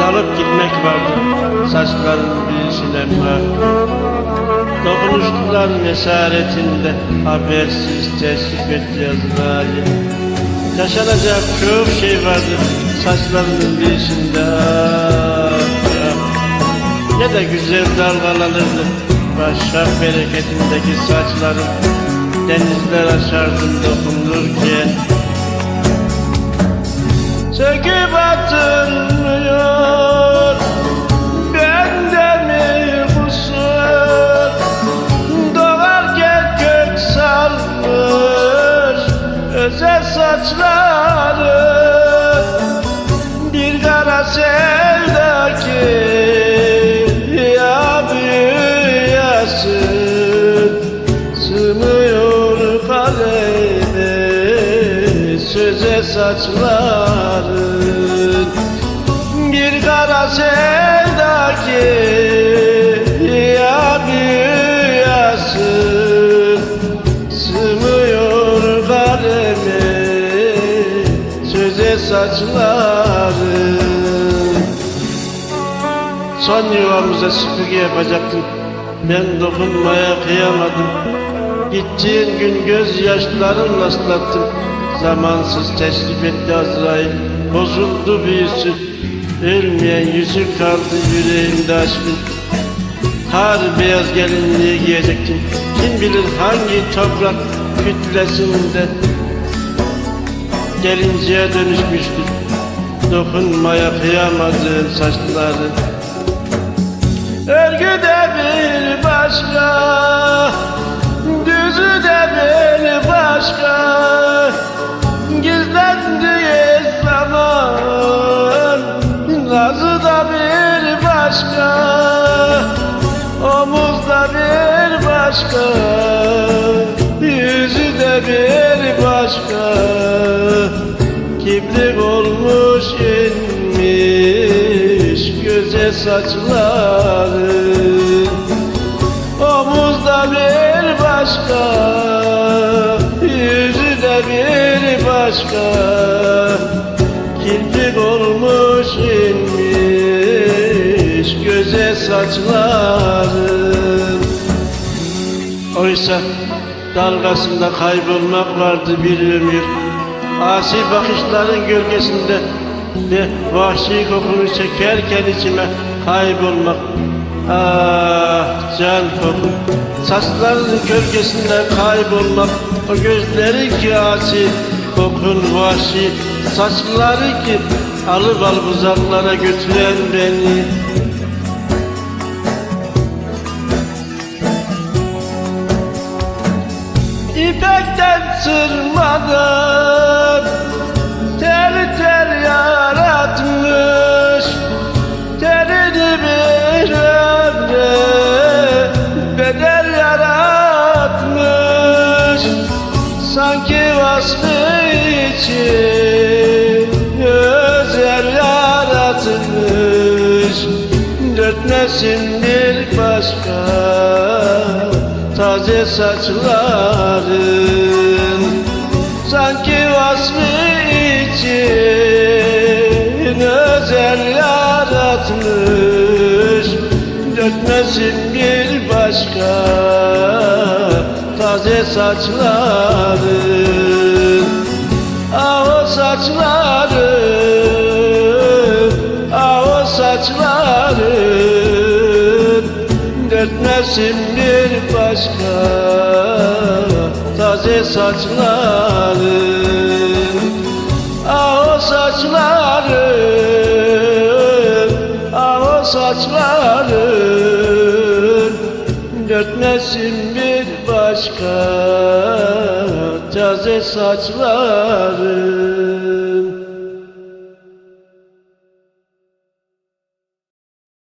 Dalıp gitmek vardı saçların birisine mahkum Dokunuşların esaretinde habersiz teşrif etti Azrail Yaşanacak çok şey vardı saçlarının ah. Ne de güzel dalgalanırdı Başak bereketindeki saçlarım Denizler açardım dokunurken Söküp atılmıyor Bende mi kusur Doğarken kök salmış Özel saçları saçların Bir kara sevda ki Ya büyüyesin Sığmıyor kaleme Söze saçların Son yuvamıza süpürge yapacaktım. Ben dokunmaya kıyamadım Gittiğin gün gözyaşlarımla ıslattım Zamansız teşrif etti Azrail. Bozuldu büyüsü. Ölmeyen yüzü kaldı yüreğimde aşkın. Kar beyaz gelinliği giyecektim Kim bilir hangi toprak kütlesinde Gelinceye dönüşmüştür. Dokunmaya kıyamadığın saçları başka Omuzda bir başka Yüzü de bir başka. Kibrik olmuş inmiş göze saçları. Omuzda bir başka Yüzü de bir başka göze saçların Oysa dalgasında kaybolmak vardı bir ömür. Asi bakışların gölgesinde ve vahşi kokunu çekerken içime kaybolmak. Ah can kokun Saçların gölgesinde kaybolmak. O gözleri ki asi kokun vahşi. Saçları ki alıp alıp uzaklara götüren beni İpekten sırmadan Tel tel yaratmış Telini bir ömre Bedel yaratmış. Sanki vasfı için Özel yaratmış. Dört nesil bir başka taze saçların Sanki vasfı için özel yaratmış. Dökmesin bir başka taze saçların. Ah o saçların Ah o saçların. Dökmesin başka taze saçların. Ah o saçların Ah o saçların. Dökmesin bir başka taze saçların